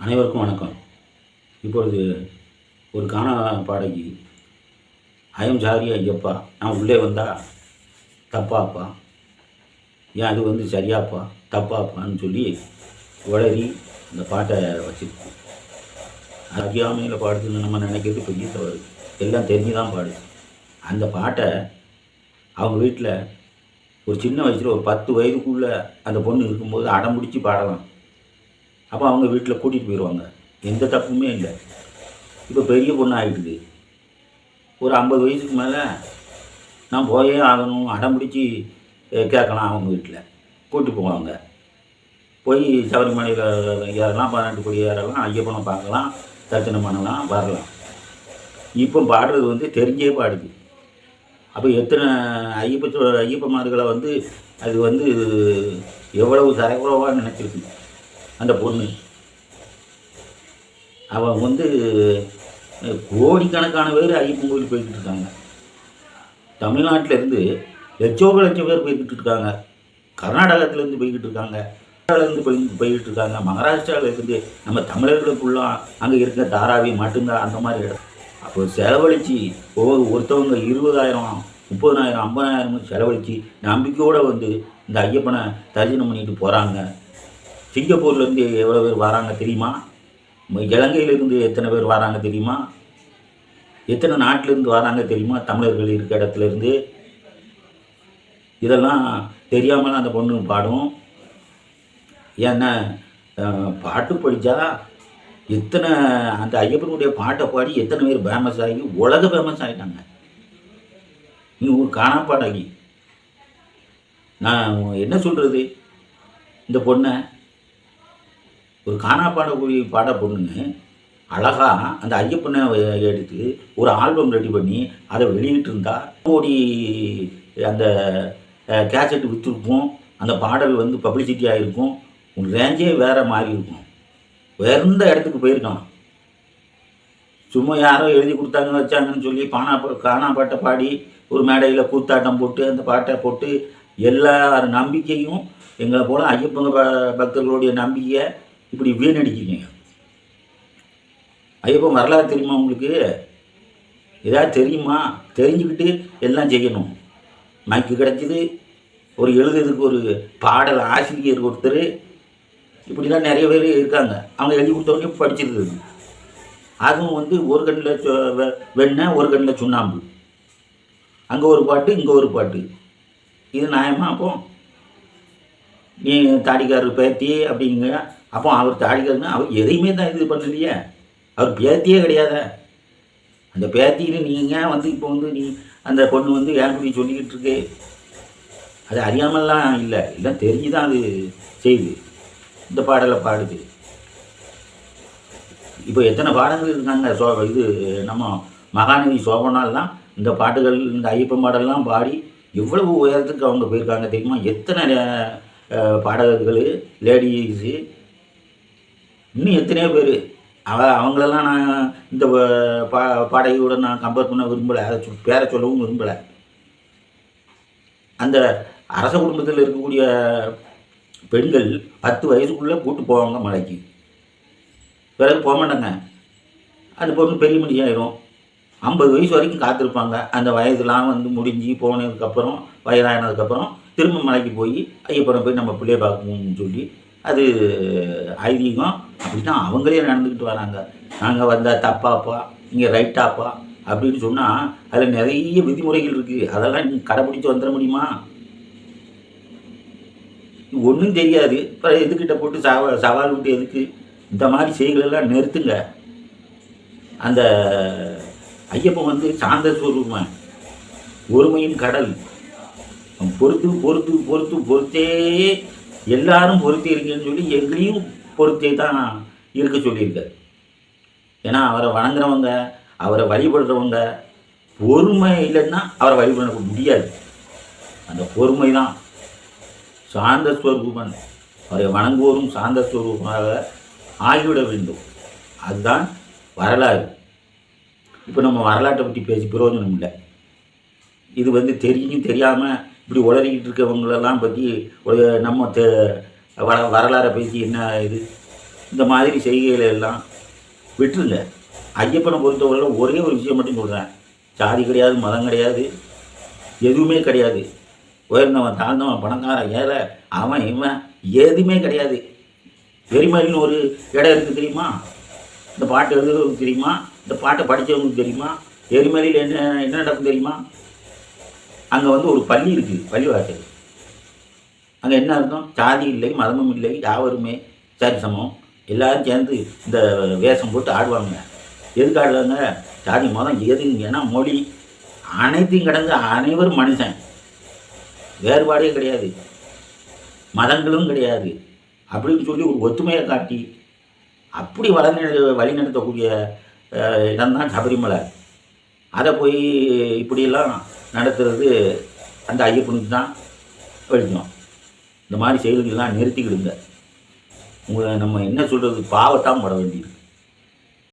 அனைவருக்கும் வணக்கம். இப்பொழுது ஒரு காண பாடகி ஐயம் சாரி ஐயப்பா நான் உள்ளே வந்தா தப்பாப்பா? ஏன் அது வந்து சரியாப்பா தப்பாப்பான்னு சொல்லி உளறி இந்த பாட்டை வச்சுருக்கோம். அறியாமையில் பாடுதுன்னு நம்ம நினைக்கிறது பெரிய தவறு. எல்லாம் தெரிஞ்சு தான் பாடுது. அந்த பாட்டை அவங்க வீட்டில் ஒரு சின்ன வயசில் ஒரு பத்து வயதுக்குள்ளே அந்த பொண்ணு இருக்கும்போது அடம் பிடிச்சி பாடலாம். அப்போ அவங்க வீட்டில் கூட்டிகிட்டு போயிடுவாங்க எந்த தப்புமே இல்லை. இப்போ பெரிய பொண்ணு ஆகிடுது ஒரு ஐம்பது வயசுக்கு மேலே நான் போயே ஆகணும். அடம் பிடிச்சி கேட்கலாம் அவங்க வீட்டில் கூட்டி போவாங்க. போய் சபரிமலையில் ஏறலாம் பன்னெண்டு கொடி ஏறலாம் ஐயப்பனை பார்க்கலாம் தரிசனம் பண்ணலாம் வரலாம். இப்போ பாடுறது வந்து தெரிஞ்சே பாடுது. அப்போ எத்தனை ஐயப்ப சொ- ஐயப்பமார்களை வந்து அது வந்து எவ்வளவு தரக்குறவாக நினச்சிருக்கு அந்த பொண்ணு. அவன் வந்து கோடிக்கணக்கான பேர் ஐயப்பன் கோயில் போய்கிட்டு இருக்காங்க. தமிழ்நாட்டிலேருந்து லட்சோப லட்சம் பேர் போய்கிட்டு இருக்காங்க. கர்நாடகத்துலேருந்து போய்கிட்டு இருக்காங்க. கேரளாவிலேருந்து போய் போய்கிட்டு இருக்காங்க. மகாராஷ்டிராவிலேருந்து நம்ம தமிழர்களுக்குள்ளாம் அங்கே இருக்க தாராவி மட்டும்தான் அந்த மாதிரி இடம். அப்போ செலவழித்து ஒவ்வொரு ஒருத்தவங்க இருபதாயிரம் முப்பதாயிரம் ஐம்பதாயிரம் செலவழித்து நம்பிக்கையோடு வந்து இந்த ஐயப்பனை தரிசனம் பண்ணிட்டு போகிறாங்க சிங்கப்பூர்லேருந்து எவ்வளோ பேர் வராங்க தெரியுமா? இலங்கையிலேருந்து எத்தனை பேர் வராங்க தெரியுமா? எத்தனை நாட்டிலேருந்து வராங்க தெரியுமா? தமிழர்கள் இருக்க இடத்துலேருந்து. இதெல்லாம் தெரியாமல் அந்த பொண்ணு பாடும். ஏன்னா பாட்டு படித்தா எத்தனை அந்த ஐயப்பனுடைய பாட்டை பாடி எத்தனை பேர் ஃபேமஸ் ஆகி உலக ஃபேமஸ் ஆகிட்டாங்க நீ ஒரு காணாப்பாடாகி. நான் என்ன சொல்கிறது இந்த பொண்ணை ஒரு காணா பாடக்கூடிய பாட பொண்ணுங்க அழகாக அந்த ஐயப்பனை எடுத்து ஒரு ஆல்பம் ரெடி பண்ணி அதை வெளியிட்டிருந்தா. கோடி அந்த கேசட் விற்றுருக்கும் அந்த பாடல் வந்து பப்ளிசிட்டி ஆகிருக்கும் உன் ரேஞ்சே வேற மாறி இருக்கும். உயர்ந்த இடத்துக்கு போயிருக்கான் சும்மா யாரோ எழுதி கொடுத்தாங்க வச்சாங்கன்னு சொல்லி பானா காணா பாட்டை பாடி ஒரு மேடையில் கூத்தாட்டம் போட்டு அந்த பாட்டை போட்டு எல்லார் நம்பிக்கையும் எங்களை போல ஐயப்பங்க ப- பக்தர்களுடைய நம்பிக்கையை இப்படி வீணடிக்கிறீங்க ஐயப்பன் வரலாறு தெரியுமா உங்களுக்கு? ஏதாவது தெரியுமா? தெரிஞ்சுக்கிட்டு எல்லாம் செய்யணும். மைக்கு கிடச்சிது ஒரு எழுதுறதுக்கு ஒரு பாடல் ஆசிரியர் ஒருத்தர் இப்படிலாம் நிறைய பேர் இருக்காங்க. அவங்க எழுதி கொடுத்தவங்க படிச்சிருக்குது. அதுவும் வந்து ஒரு கண்ணில் வெண்ணெய் ஒரு கண்ணில் சுண்ணாம்பு. அங்கே ஒரு பாட்டு இங்கே ஒரு பாட்டு. இது நியாயமா அப்போ? நீ தாடிக்காரர் பேத்தி அப்படிங்க அப்போ அவர் தாடிக்காரன்னு அவர் எதையுமே தான் இது பண்ணலையே. அவர் பேத்தியே கிடையாத. அந்த பேத்தியில் நீங்கள் வந்து இப்போ வந்து நீ அந்த பொண்ணு வந்து ஏன் சொல்லிக்கிட்டு இருக்கு? அது அறியாமல்லாம் இல்லை. எல்லாம் தெரிஞ்சு தான் அது செய்யுது. இந்த பாடலை பாடுது. இப்போ எத்தனை பாடங்கள் இருக்காங்க? சோ இது நம்ம மகாநதி சோபனாலாம் இந்த பாட்டுகள் இந்த ஐயப்பன் பாடல்லாம் பாடி எவ்வளவு உயரத்துக்கு அவங்க போயிருக்காங்க தெரியுமா? எத்தனை பாடகர்கள் லேடிஸு இன்னும் எத்தனையோ பேர். அவ அவங்களெல்லாம் நான் இந்த பா பாடகையோடு நான் கம்பேர் பண்ண விரும்பலை. அதை சொல் பேரை சொல்லவும் விரும்பலை. அந்த அரச குடும்பத்தில் இருக்கக்கூடிய பெண்கள் பத்து வயசுக்குள்ளே கூட்டு போவாங்க மலைக்கு. பிறகு போக மாட்டாங்க. அது பொண்ணு பெரிய மனுஷன் ஆயிரும். ஐம்பது வயசு வரைக்கும் காத்திருப்பாங்க. அந்த வயதுலாம் வந்து முடிஞ்சு போனதுக்கப்புறம் வயதானதுக்கப்புறம் திரும்ப மலைக்கு போய் ஐயப்பனை போய் நம்ம பிள்ளைய பார்க்கணும்னு சொல்லி அது ஐதீகம் அப்படின்னா அவங்களே நடந்துக்கிட்டு வராங்க. நாங்கள் வந்தால் தப்பாப்பா இங்கே ரைட்டாப்பா அப்படின்னு சொன்னால் அதில் நிறைய விதிமுறைகள் இருக்குது அதெல்லாம் நீ கடைப்பிடிச்சு வந்துட முடியுமா? ஒன்றும் தெரியாது. இப்போ எதுக்கிட்ட போட்டு சவா சவால் விட்டு எதுக்கு? இந்த மாதிரி செய்களெல்லாம் நிறுத்துங்க. அந்த ஐயப்பன் வந்து சாந்த ஸ்வரூபம் ஒருமையின் கடல். பொறுத்து பொறுத்து பொறுத்து பொறுத்தே எல்லாரும் பொருத்தி இருக்கேன்னு சொல்லி எங்களையும் பொறுத்தே தான் இருக்க சொல்லியிருக்காரு. ஏன்னா அவரை வணங்குறவங்க அவரை வழிபடுறவங்க பொறுமை இல்லைன்னா அவரை வழிபட முடியாது. அந்த பொறுமை தான். சாந்த ஸ்வரூபன். அவரை வணங்குவோரும் சாந்த ஸ்வரூபமாக ஆகிவிட வேண்டும். அதுதான் வரலாறு. இப்போ நம்ம வரலாற்றை பற்றி பேசி பிரயோஜனம் இல்லை. இது வந்து தெரியும் தெரியாமல் இப்படி உளறிக்கிட்டு இருக்கவங்களெல்லாம் பற்றி ஒரு நம்ம தே வர வரலாறை பேசி என்ன இது? இந்த மாதிரி செய்கைகளை எல்லாம் விட்டுருங்க. ஐயப்பனை பொறுத்தவரையில் ஒரே ஒரு விஷயம் மட்டும் சொல்கிறேன் ஜாதி கிடையாது மதம் கிடையாது எதுவுமே கிடையாது. உயர்ந்தவன் தாழ்ந்தவன் பணக்காரன் ஏழை அவன் இவன் எதுவுமே கிடையாது. எரிமலைன்னு ஒரு இடம் இருக்குது தெரியுமா? இந்த பாட்டு எழுதுறவங்களுக்கு தெரியுமா? இந்த பாட்டை படித்தவங்களுக்கு தெரியுமா? எரிமலையில் என்ன என்ன நடக்கும் தெரியுமா? அங்கே வந்து ஒரு பள்ளி இருக்குது பள்ளிவாசல். அங்கே என்ன அர்த்தம்? ஜாதி இல்லை மதமும் இல்லை யாவருமே சரி சமம். எல்லாரும் சேர்ந்து இந்த வேஷம் போட்டு ஆடுவாங்க. எதுக்கு ஆடுவாங்க ஜாதி மதம் எது ஏன்னா மொழி அனைத்தையும் கடந்து அனைவரும் மனுஷன். வேறுபாடே கிடையாது. மதங்களும் கிடையாது. அப்படின்னு சொல்லி ஒரு ஒத்துமையை காட்டி அப்படி வளர்ந்து வழி நடத்தக்கூடிய இடம்தான் சபரிமலை. அதை போய் இப்படியெல்லாம் நடத்துறது அந்த ஐயப்பனுக்கு தான் வெளிச்சம். இந்த மாதிரி செயல்கள்லாம் நிறுத்திக்கிடுங்க. உங்களை நம்ம என்ன சொல்கிறது பாவத்தான் பட வேண்டியிருக்கு.